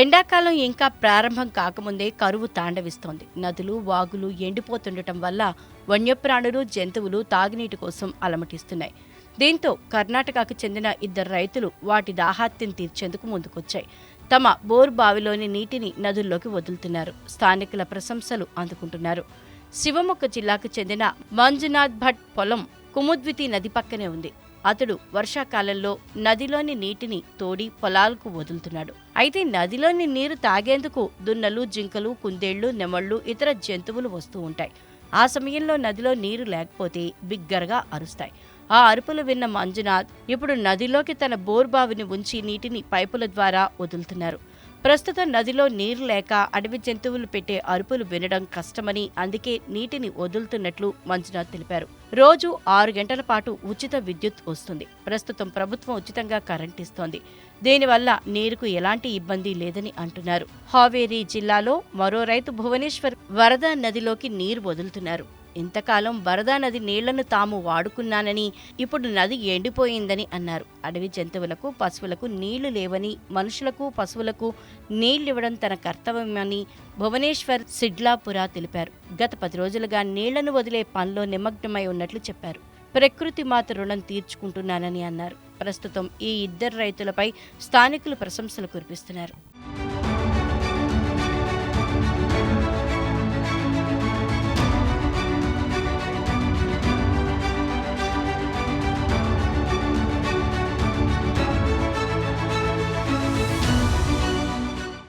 ఎండాకాలం ఇంకా ప్రారంభం కాకముందే కరువు తాండవిస్తోంది. నదులు వాగులు ఎండిపోతుండటం వల్ల వన్యప్రాణులు జంతువులు తాగునీటి కోసం అలమటిస్తున్నాయి. దీంతో కర్ణాటకకు చెందిన ఇద్దరు రైతులు వాటి దాహాత్యం తీర్చేందుకు ముందుకొచ్చాయి. తమ బోర్ బావిలోని నీటిని నదుల్లోకి వదులుతున్నారు. స్థానికుల ప్రశంసలు అందుకుంటున్నారు. శివమొగ్గ జిల్లాకు చెందిన మంజునాథ్ భట్ పొలం కుముద్వితి నది పక్కనే ఉంది. అతడు వర్షాకాలంలో నదిలోని నీటిని తోడి పొలాలకు వదులుతున్నాడు. అయితే నదిలోని నీరు తాగేందుకు దున్నలు జింకలు కుందేళ్ళు నెమళ్ళు ఇతర జంతువులు వస్తూ ఉంటాయి. ఆ సమయంలో నదిలో నీరు లేకపోతే బిగ్గరగా అరుస్తాయి. ఆ అరుపులు విన్న మంజునాథ్ ఇప్పుడు నదిలోకి తన బోర్బావిని ఉంచి నీటిని పైపుల ద్వారా వదులుతున్నారు. ప్రస్తుతం నదిలో నీరు లేక అడవి జంతువులు పెట్టే అరుపులు వినడం కష్టమని అందుకే నీటిని వదులుతున్నట్లు మంజునాథ్ తెలిపారు. రోజు ఆరు గంటల పాటు ఉచిత విద్యుత్ వస్తుంది. ప్రస్తుతం ప్రభుత్వం ఉచితంగా కరెంట్ ఇస్తోంది. దీనివల్ల నీరుకు ఎలాంటి ఇబ్బంది లేదని అంటున్నారు. హావేరీ జిల్లాలో మరో రైతు భువనేశ్వర్ వరద నదిలోకి నీరు వదులుతున్నారు. ఇంతకాలం వరదా నది నీళ్ళను తాము వాడుకున్నానని ఇప్పుడు నది ఎండిపోయిందని అన్నారు. అడవి జంతువులకు పశువులకు నీళ్ళు లేవని మనుషులకు పశువులకు నీళ్ళివ్వడం తన కర్తవ్యమని భువనేశ్వర్ సిడ్లాపురా తెలిపారు. గత పది రోజులుగా నీళ్ళను వదిలే పనిలో నిమగ్నమై ఉన్నట్లు చెప్పారు. ప్రకృతి మాత రుణం తీర్చుకుంటున్నానని అన్నారు. ప్రస్తుతం ఈ ఇద్దరు రైతులపై స్థానికులు ప్రశంసలు కురిపిస్తున్నారు.